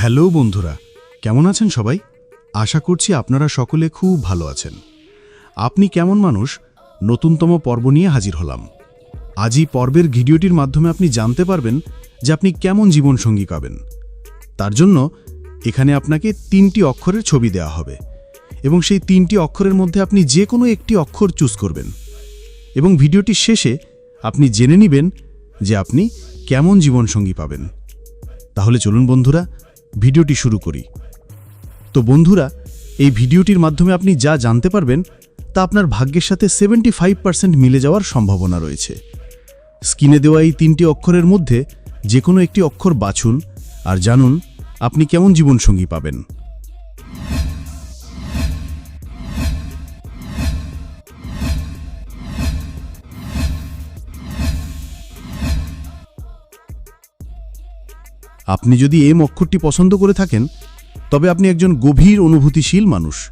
Hello বন্ধুরা, কেমন আছেন সবাই? আশা করছি আপনারা সকলে খুব ভালো আছেন। আপনি কেমন মানুষ? নতুনতম পর্ব নিয়ে হাজির হলাম। আজই পর্বের ভিডিওটির মাধ্যমে আপনি জানতে পারবেন যে আপনি কেমন জীবনসঙ্গী পাবেন। তার জন্য এখানে আপনাকে তিনটি অক্ষরের ছবি দেওয়া হবে এবং সেই তিনটি অক্ষরের মধ্যে আপনি যে কোনো একটি অক্ষর চুজ করবেন। এবং ভিডিওটির শেষে আপনি জেনে নেবেন যে আপনি কেমন জীবনসঙ্গী পাবেন। তাহলে চলুন বন্ধুরা ভিডিওটি শুরু করি। তো বন্ধুরা, এই ভিডিওটির মাধ্যমে আপনি যা জানতে পারবেন, তা আপনার ভাগ্যের সাথে সেভেন্টি মিলে যাওয়ার সম্ভাবনা রয়েছে। স্কিনে দেওয়া এই তিনটি অক্ষরের মধ্যে যে কোনো একটি অক্ষর বাছুন, আর জানুন আপনি কেমন জীবনসঙ্গী পাবেন। আপনি যদি এম অক্ষরটি পছন্দ করে থাকেন, তবে আপনি একজন গভীর অনুভূতিশীল মানুষ।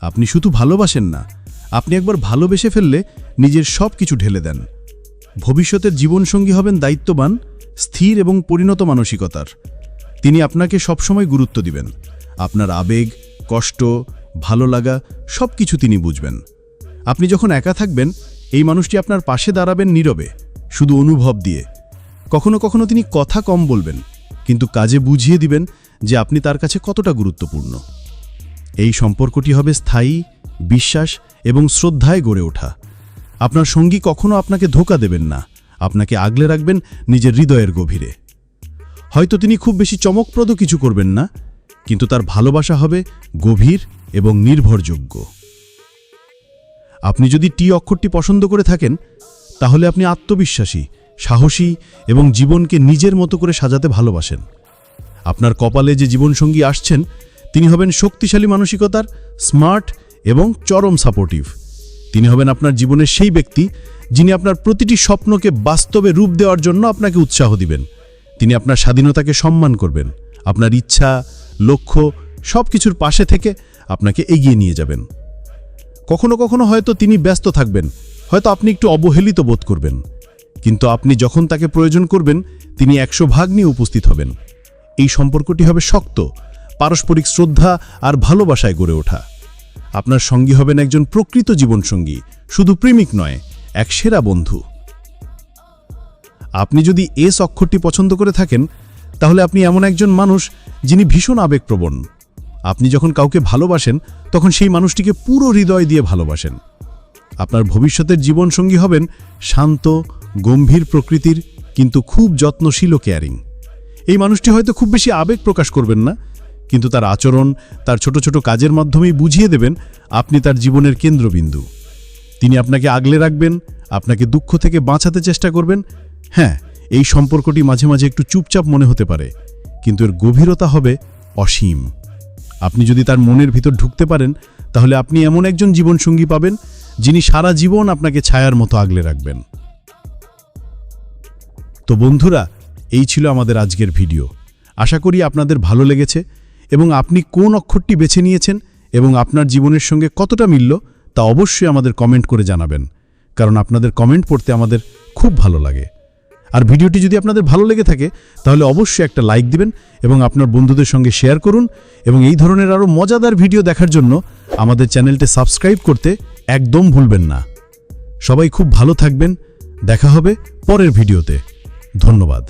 আপনি শুধু ভালোবাসেন না, আপনি একবার ভালোবেসে ফেললে নিজের সব কিছু ঢেলে দেন। ভবিষ্যতের জীবনসঙ্গী হবেন দায়িত্ববান, স্থির এবং পরিণত মানসিকতার। তিনি আপনাকে সবসময় গুরুত্ব দিবেন। আপনার আবেগ, কষ্ট, ভালো লাগা সব কিছু তিনি বুঝবেন। আপনি যখন একা থাকবেন, এই মানুষটি আপনার পাশে দাঁড়াবেন নীরবে, শুধু অনুভব দিয়ে। কখনো কখনো তিনি কথা কম বলবেন। কিন্তু কাজে বুঝিয়ে দিবেন যে আপনি তার কাছে কতটা গুরুত্বপূর্ণ। এই সম্পর্কটি হবে স্থায়ী, বিশ্বাস এবং শ্রদ্ধায় গড়ে ওঠা। আপনার সঙ্গী কখনো আপনাকে ধোকা দেবেন না, আপনাকে আগলে রাখবেন নিজের হৃদয়ের গভীরে। হয়তো তিনি খুব বেশি চমকপ্রদ কিছু করবেন না, কিন্তু তার ভালোবাসা হবে গভীর এবং নির্ভরযোগ্য। আপনি যদি টি অক্ষরটি পছন্দ করে থাকেন, তাহলে আপনি আত্মবিশ্বাসী সাহসী এবং জীবনকে নিজের মতো করে সাজাতে ভালোবাসেন। আপনার কপালে যে জীবনসঙ্গী আসছেন, তিনি হবেন শক্তিশালী মানসিকতার, স্মার্ট এবং চরম সাপোর্টিভ। তিনি হবেন আপনার জীবনের সেই ব্যক্তি যিনি আপনার প্রতিটি স্বপ্নকে বাস্তবে রূপ দেওয়ার জন্য আপনাকে উৎসাহ দিবেন। তিনি আপনার স্বাধীনতাকে সম্মান করবেন। আপনার ইচ্ছা, লক্ষ্য সব কিছুর পাশে থেকে আপনাকে এগিয়ে নিয়ে যাবেন। কখনো কখনো হয়তো তিনি ব্যস্ত থাকবেন। হয়তো আপনি একটু অবহেলিত বোধ করবেন। কিন্তু আপনি যখন তাকে প্রয়োজন করবেন, তিনি একশো ভাগ নিয়ে উপস্থিত হবেন। এই সম্পর্কটি হবে শক্ত, পারস্পরিক শ্রদ্ধা আর ভালোবাসায় গড়ে ওঠা। আপনার সঙ্গী হবেন একজন প্রকৃত জীবনসঙ্গী, শুধু প্রেমিক নয়, এক সেরা বন্ধু। আপনি যদি এস অক্ষরটি পছন্দ করে থাকেন, তাহলে আপনি এমন একজন মানুষ যিনি ভীষণ আবেগপ্রবণ। আপনি যখন কাউকে ভালোবাসেন, তখন সেই মানুষটিকে পুরো হৃদয় দিয়ে ভালোবাসেন। আপনার ভবিষ্যতের জীবনসঙ্গী হবেন শান্ত গম্ভীর প্রকৃতির, কিন্তু খুব যত্নশীল ও কেয়ারিং এই মানুষটি হয়তো খুব বেশি আবেগ প্রকাশ করবেন না, কিন্তু তার আচরণ, তার ছোট ছোট কাজের মাধ্যমেই বুঝিয়ে দেবেন আপনি তার জীবনের কেন্দ্রবিন্দু। তিনি আপনাকে আগলে রাখবেন, আপনাকে দুঃখ থেকে বাঁচাতে চেষ্টা করবেন। হ্যাঁ এই সম্পর্কটি মাঝে মাঝে একটু চুপচাপ মনে হতে পারে, কিন্তু এর গভীরতা হবে অসীম। আপনি যদি তার মনের ভিতর ঢুকতে পারেন, তাহলে আপনি এমন একজন জীবনসঙ্গী পাবেন, যিনি সারা জীবন আপনাকে ছায়ার মতো আগলে রাখবেন। তো বন্ধুরা, এই ছিল আমাদের আজকের ভিডিও। আশা করি আপনাদের ভালো লেগেছে এবং আপনি কোন অক্ষরটি বেছে নিয়েছেন এবং আপনার জীবনের সঙ্গে কতটা মিলল তা অবশ্যই আমাদের কমেন্ট করে জানাবেন, কারণ আপনাদের কমেন্ট পড়তে আমাদের খুব ভালো লাগে। আর ভিডিওটি যদি আপনাদের ভালো লেগে থাকে, তাহলে অবশ্যই একটা লাইক দিবেন এবং আপনার বন্ধুদের সঙ্গে শেয়ার করুন এবং এই ধরনের আরও মজাদার ভিডিও দেখার জন্য আমাদের চ্যানেলটি সাবস্ক্রাইব করতে একদম ভুলবেন না। সবাই খুব ভালো থাকবেন, দেখা হবে পরের ভিডিওতে। ধন্যবাদ।